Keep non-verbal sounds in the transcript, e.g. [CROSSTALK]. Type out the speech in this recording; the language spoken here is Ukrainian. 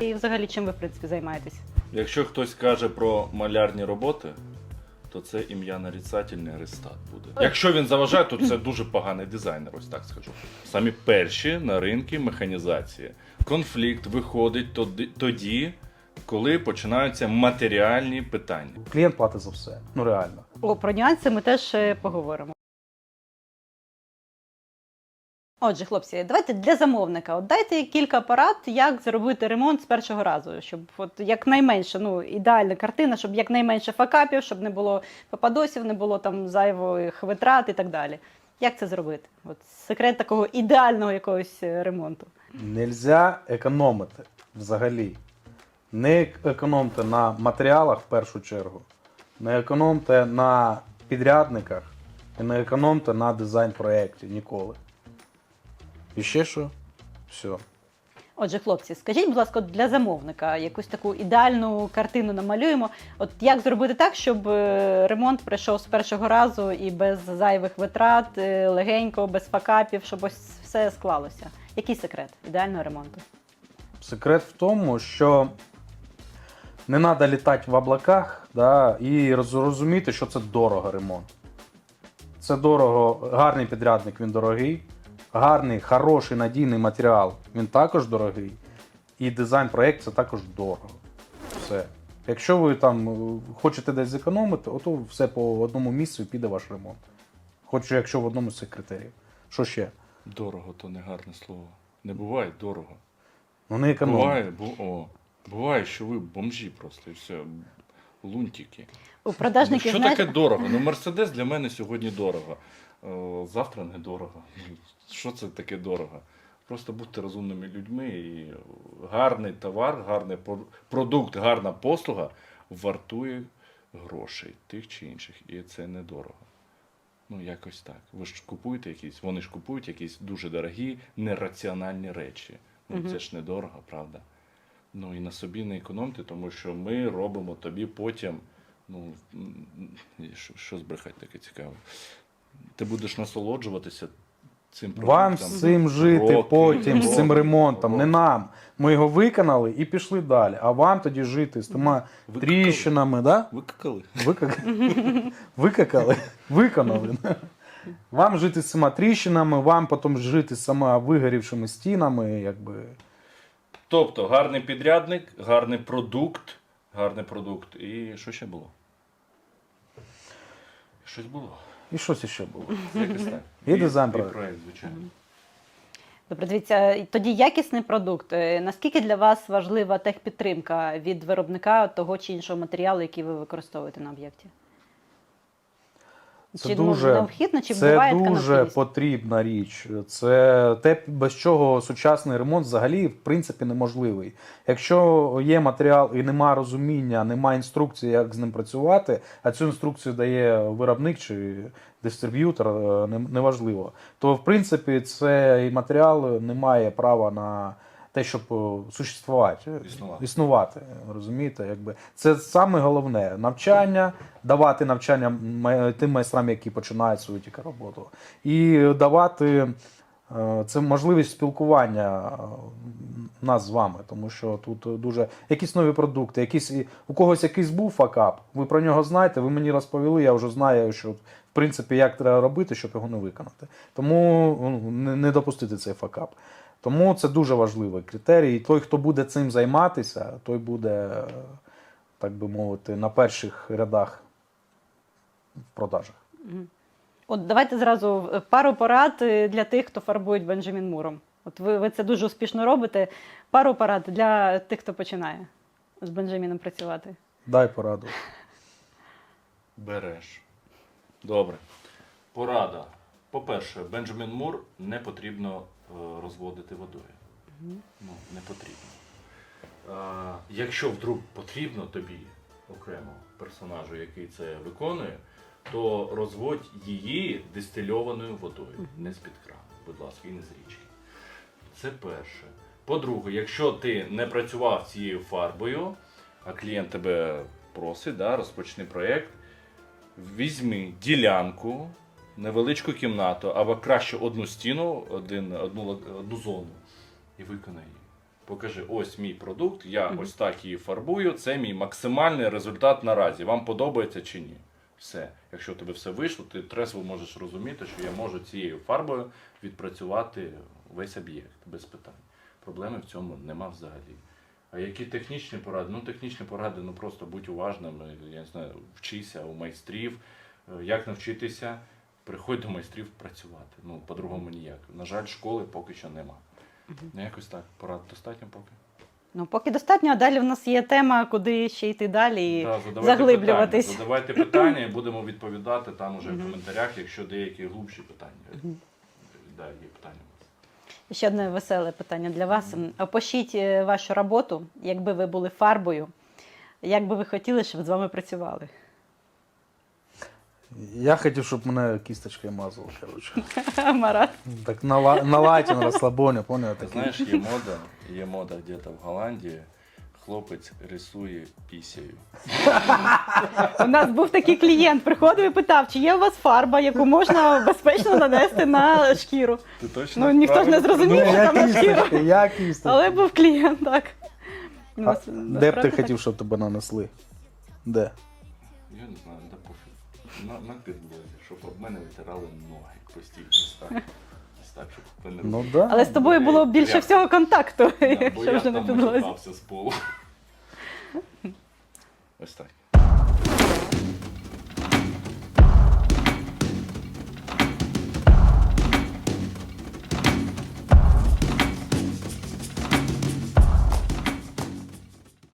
І взагалі чим ви в принципі займаєтесь? Якщо хтось каже про малярні роботи, то це ім'я нарицательне Рестат буде. Якщо він заважає, то це дуже поганий дизайнер, ось так скажу. Самі перші на ринку механізації. Конфлікт виходить тоді, тоді, коли починаються матеріальні питання. Клієнт платить за все. Ну реально. О, про нюанси ми теж е, поговоримо. Отже, хлопці, давайте для замовника. От дайте кілька порад, як зробити ремонт з першого разу, щоб от якнайменше, ну ідеальна картина, щоб якнайменше факапів, щоб не було попадосів, не було там зайвих витрат і так далі. Як це зробити? От секрет такого ідеального якогось е, ремонту. Нельзя економити взагалі. Не економте на матеріалах в першу чергу, не економте на підрядниках і не економте на дизайн-проєкті ніколи. І ще що? Все. Отже, хлопці, скажіть, будь ласка, для замовника якусь таку ідеальну картину намалюємо. От як зробити так, щоб е, ремонт пройшов з першого разу і без зайвих витрат, е, легенько, без факапів, щоб ось все склалося. Який секрет ідеального ремонту? Секрет в тому, що не треба літати в облаках да, і розуміти, що це дорого ремонт. Це дорого, гарний підрядник, він дорогий. Гарний, хороший, надійний матеріал, він також дорогий. І дизайн-проєкт це також дорого. Все. Якщо ви там е, хочете десь зекономити, ото все по одному місцю піде ваш ремонт. Хоч якщо в одному з цих критеріїв. Що ще? Дорого то не гарне слово. Не буває дорого. Ну не економте. Буває, бу, о, буває, що ви бомжі просто і все. Лунтики. У продажників що знаєте, таке дорого? Ну, Мерседес для мене сьогодні дорого. Завтра не дорого. Ну, Що це таке дорого? Просто будьте розумними людьми і гарний товар, гарний продукт, гарна послуга вартує грошей тих чи інших. І це недорого. Ну, якось так. Ви ж купуєте якісь, вони ж купують якісь дуже дорогі, нераціональні речі. Ну, це ж недорого, правда? Ну і на собі не економте, тому що ми робимо тобі потім. Ну, що, що збрехати таке цікаве? Ти будеш насолоджуватися цим Вам з цим жити Роки, потім, з цим роки, ремонтом, не нам. Ми його виконали і пішли далі. А вам тоді жити з тими Викакали. тріщинами, да? Викакали. Викакали. Викакали. Виконали. Вам жити з цими тріщинами, вам потім жити з сама вигорівшими стінами, якби. Тобто гарний підрядник, гарний продукт, гарний продукт. І що ще було? Щось було. І щось іще було. Якось так. І дизайн проект, звичайно. Добре, дивіться, тоді якісний продукт. Е, Наскільки для вас важлива техпідтримка від виробника того чи іншого матеріалу, який ви використовуєте на об'єкті? Це чи ну, дуже, необхідно, чи це буває така дуже потрібна річ. Це те, без чого сучасний ремонт взагалі в принципі неможливий. Якщо є матеріал і немає розуміння, немає інструкції, як з ним працювати, а цю інструкцію дає виробник чи дистриб'ютор, е, неважливо, то в принципі цей матеріал не має права на те, щоб е, существувати, Існувати. існувати. Розумієте, якби це саме головне навчання, давати навчання тим майстрам, які починають свою тільки роботу, і давати е, це можливість спілкування е, нас з вами, тому що тут дуже якісь нові продукти, якісь у когось якийсь був факап. Ви про нього знаєте, ви мені розповіли. Я вже знаю, що в принципі як треба робити, щоб його не виконати. Тому ну, не допустити цей факап. Тому це дуже важливий критерій. І той, хто буде цим займатися, той буде, так би мовити, на перших рядах в продажах. От давайте зразу е, пару порад е, для тих, хто фарбують Бенджамін Муром. От ви, ви це дуже успішно робите. Пару порад для тих, хто починає з Бенджаміном працювати. Дай пораду. [LAUGHS] Береш. Добре. Порада. По-перше, Бенджамін Мур не потрібно розводити водою. Ну, не потрібно. Е, якщо вдруг потрібно тобі окремо персонажу, який це виконує, то розводь її дистильованою водою, не з-під крану, будь ласка, і не з річки. Це перше. По-друге, якщо ти не працював цією фарбою, а клієнт тебе просить, да, розпочни проєкт, візьми ділянку, невеличку кімнату, або краще одну стіну, один, одну, одну зону і виконай її. Покажи, ось мій продукт, я Мгм. ось так її фарбую. Це мій максимальний результат наразі. Вам подобається чи ні? Все. Якщо тебе все вийшло, ти трезво можеш розуміти, що я можу цією фарбою відпрацювати весь об'єкт без питань. Проблеми в цьому нема взагалі. А які технічні поради? Ну, технічні поради, ну просто будь уважним, я не знаю, вчися у майстрів. Е, Як навчитися? Приходь до майстрів працювати. Ну, по-другому ніяк. На жаль, школи поки що нема. Ну, якось так. Порад достатньо поки. Ну, поки достатньо, а далі в нас є тема, куди ще йти далі. і Да, задавайте заглиблюватись. Питання. Задавайте питання і будемо відповідати там уже в коментарях, якщо деякі глубші питання. Да, є питання. Ще одне веселе питання для вас. Опишіть е, вашу роботу, якби ви були фарбою, як би ви хотіли, щоб з вами працювали. Я хотів, щоб мене кісточкою мазали, коротше. [LAUGHS] Марат. Так на, ла- на латі, на розслабоні, поняв? Ти Так. знаєш, є мода, є мода где-то в Голландії. Хлопець рисує пісею. У нас був такий клієнт, приходив і питав, чи є у вас фарба, яку можна безпечно нанести на шкіру. Ти точно Ну, ніхто ж не правильно зрозумів. Ну, що я там на кісточка, шкіру. я кісточка. Але був клієнт, так. А нас де б ти так. хотів, щоб тебе нанесли? Де? Я не знаю, да пофіг. На, на підлозі, щоб об мене витирали ноги постійно. Ось так. Ось так, щоб мене Ну да. Але з тобою було більше Я- всього контакту, Да, бо якщо я вже на там підлозі. матюкався з полу. Ось так.